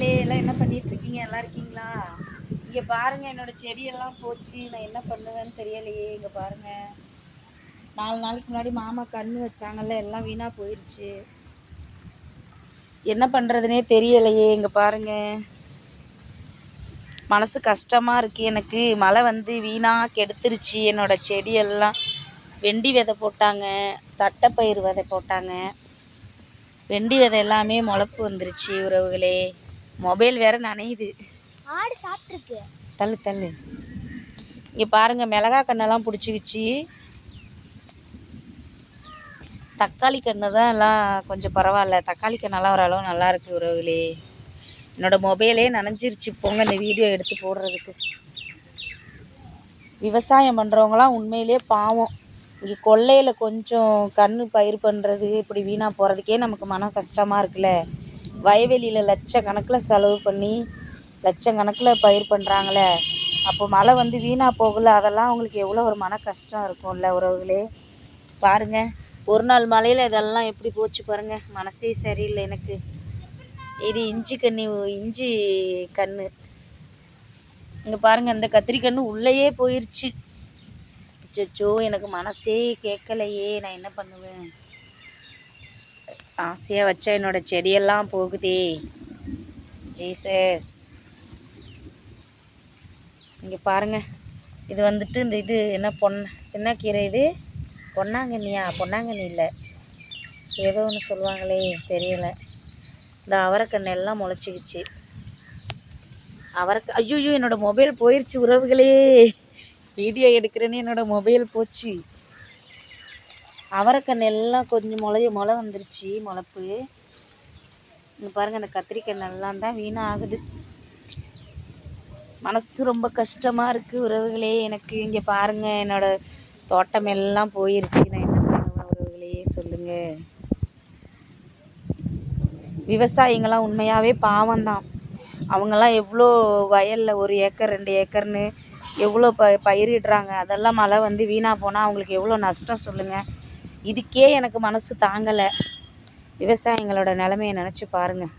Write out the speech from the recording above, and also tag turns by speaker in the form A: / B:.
A: மக்களே எல்லாம் என்ன பண்ணிட்டு இருக்கீங்க எல்லாம் இருக்கீங்களா? இங்கே பாருங்க என்னோட செடியெல்லாம் போச்சு. நான் என்ன பண்ணுவேன்னு தெரியலையே இங்கே பாருங்க. நாலு நாளைக்கு முன்னாடி மாமா கண்ணு வச்சாங்கல்ல எல்லாம் வீணாக போயிடுச்சு என்ன பண்ணுறதுனே தெரியலையே இங்கே பாருங்க. மனசு கஷ்டமாக இருக்குது எனக்கு. மழை வந்து வீணாக கெடுத்துருச்சு. என்னோட செடியெல்லாம் வெண்டி விதை போட்டாங்க தட்டைப்பயிறு விதை போட்டாங்க. வெண்டி விதை எல்லாமே முளப்பு வந்துருச்சு உறவுகளே. மொபைல் வேற நனையுது.
B: ஆடு சாப்பிட்ருக்கு
A: தள்ளு தள்ளு. இங்கே பாருங்க மிளகா கண்ணெல்லாம் பிடிச்சிக்கிச்சு. தக்காளி கன்று தான் எல்லாம் கொஞ்சம் பரவாயில்ல. தக்காளி கண்ணெல்லாம் ஓரளவு நல்லா இருக்கு உறவுகளே. என்னோட மொபைலே நனைஞ்சிருச்சு. போங்க இந்த வீடியோ எடுத்து போடுறதுக்கு. விவசாயம் பண்ணுறவங்களாம் உண்மையிலே பாவம். இங்கே கொல்லையில் கொஞ்சம் கண்ணு பயிர் பண்ணுறது இப்படி வீணாக போகிறதுக்கே நமக்கு மன கஷ்டமாக இருக்குல்ல. வயவெளியில் லட்சக்கணக்கில் செலவு பண்ணி லட்சக்கணக்கில் பயிர் பண்ணுறாங்களே அப்போ மழை வந்து வீணாக போகல அதெல்லாம் அவங்களுக்கு எவ்வளோ ஒரு மன கஷ்டம் இருக்கும்ல உறவுகளே. பாருங்கள் ஒரு நாள் மழையில் இதெல்லாம் எப்படி போச்சு பாருங்கள் மனசே சரியில்லை எனக்கு. இது இஞ்சி கண்ணி இஞ்சி கன்று இங்கே பாருங்கள் இந்த கத்திரிக்கன்று உள்ளேயே போயிடுச்சு அச்சோ எனக்கு மனசே கேட்கலையே நான் என்ன பண்ணுவேன்? ஆசையாக வச்ச என்னோட செடியெல்லாம் போகுதே. ஜீசஸ். இங்கே பாருங்கள் இது வந்துட்டு இந்த இது என்ன பொன் என்ன கீரை இது? பொன்னாங்கண்ணியா? பொன்னாங்கண்ணி இல்லை. ஏதோ ஒன்று சொல்லுவாங்களே தெரியல. இந்த அவரைக்கண்ணு எல்லாம் முளைச்சிக்கிச்சு. அவரைக்க ஐயோ என்னோடய மொபைல் போயிருச்சு உறவுகளே. வீடியோ எடுக்கிறேன்னு என்னோடய மொபைல் போச்சு. அவரைக்கண்ணு எல்லாம் கொஞ்சம் முளைய முளை வந்துருச்சு முளப்பு. இங்கே பாருங்கள் அந்த கத்திரிக்காய் எல்லாம் தான் வீணாக ஆகுது மனசு ரொம்ப கஷ்டமாக இருக்குது உறவுகளே. எனக்கு இங்கே பாருங்கள் என்னோடய தோட்டம் எல்லாம் போயிருச்சு. நான் என்ன பண்ணுவேன் உறவுகளே சொல்லுங்கள் விவசாயிங்களாம் உண்மையாகவே பாவம்தான் அவங்கெல்லாம் எவ்வளோ வயலில் ஒரு ஏக்கர் ரெண்டு ஏக்கர்னு எவ்வளோ ப பயிரிடுறாங்க. அதெல்லாம் மழை வந்து வீணாக போனால் அவங்களுக்கு எவ்வளோ நஷ்டம் சொல்லுங்கள் இதுக்கே எனக்கு மனசு தாங்கலை. விவசாயிங்களோட நிலமையை நினச்சி பாருங்கள்